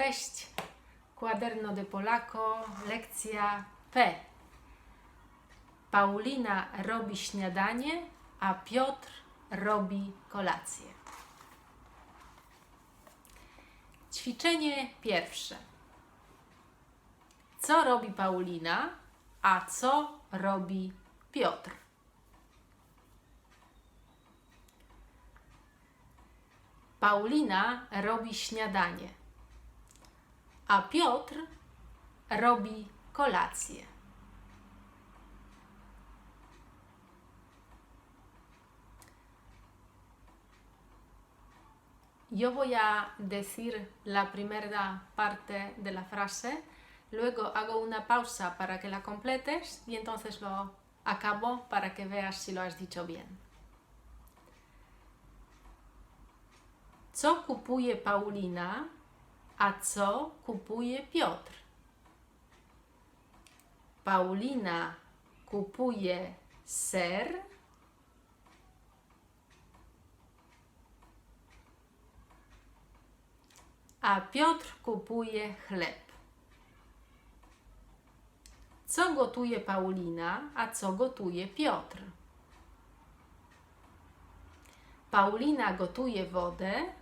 Cześć! Quaderno de Polako, lekcja P. Paulina robi śniadanie, a Piotr robi kolację. Ćwiczenie pierwsze. Co robi Paulina, a co robi Piotr? Paulina robi śniadanie, a Piotr robi. Yo voy a decir la primera parte de la frase, luego hago una pausa para que la completes y entonces lo acabo para que veas si lo has dicho bien. Co kupuje Paulina, a co kupuje Piotr? Paulina kupuje ser, a Piotr kupuje chleb. Co gotuje Paulina, a co gotuje Piotr? Paulina gotuje wodę,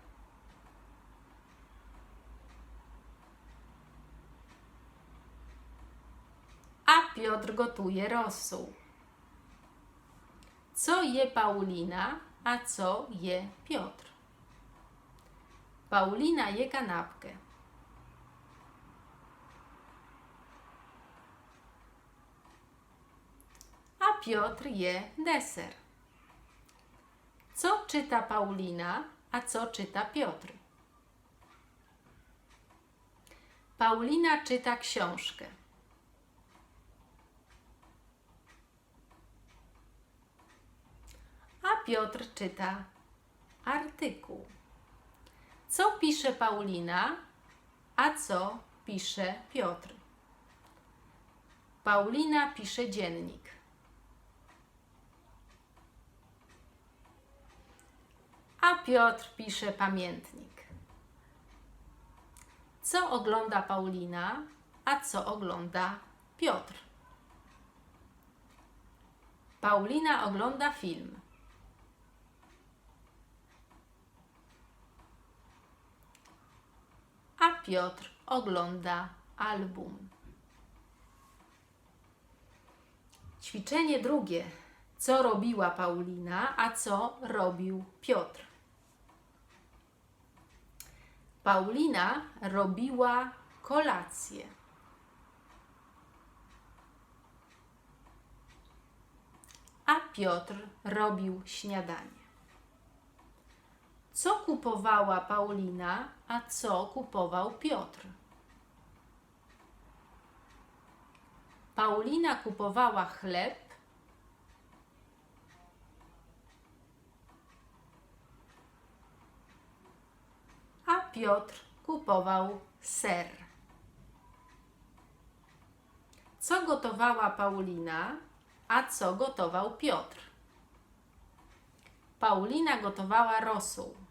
a Piotr gotuje rosół. Co je Paulina, a co je Piotr? Paulina je kanapkę. A Piotr je deser. Co czyta Paulina, a co czyta Piotr? Paulina czyta książkę. A Piotr czyta artykuł. Co pisze Paulina, a co pisze Piotr? Paulina pisze dziennik. A Piotr pisze pamiętnik. Co ogląda Paulina, a co ogląda Piotr? Paulina ogląda film. a Piotr ogląda album. Ćwiczenie drugie. Co robiła Paulina, a co robił Piotr? Paulina robiła kolację. A Piotr robił śniadanie. Co kupowała Paulina, a co kupował Piotr? Paulina kupowała chleb, a Piotr kupował ser. Co gotowała Paulina, a co gotował Piotr? Paulina gotowała rosół.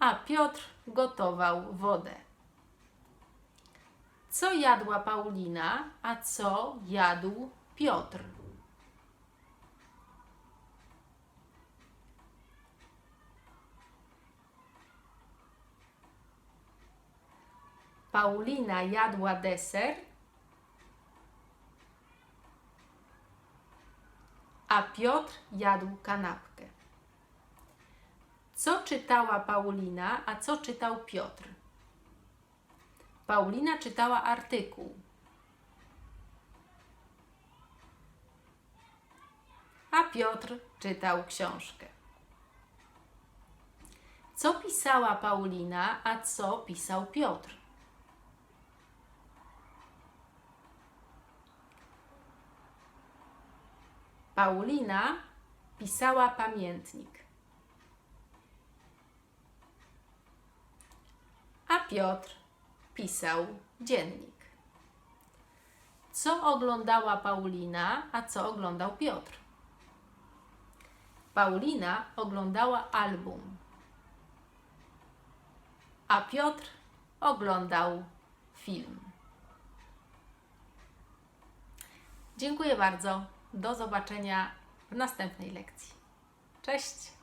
A Piotr gotował wodę. Co jadła Paulina, a co jadł Piotr? Paulina jadła deser, a Piotr jadł kanapkę. Co czytała Paulina, a co czytał Piotr? Paulina czytała artykuł. A Piotr czytał książkę. Co pisała Paulina, a co pisał Piotr? Paulina pisała pamiętnik. A Piotr pisał dziennik. Co oglądała Paulina, a co oglądał Piotr? Paulina oglądała album, a Piotr oglądał film. Dziękuję bardzo. Do zobaczenia w następnej lekcji. Cześć!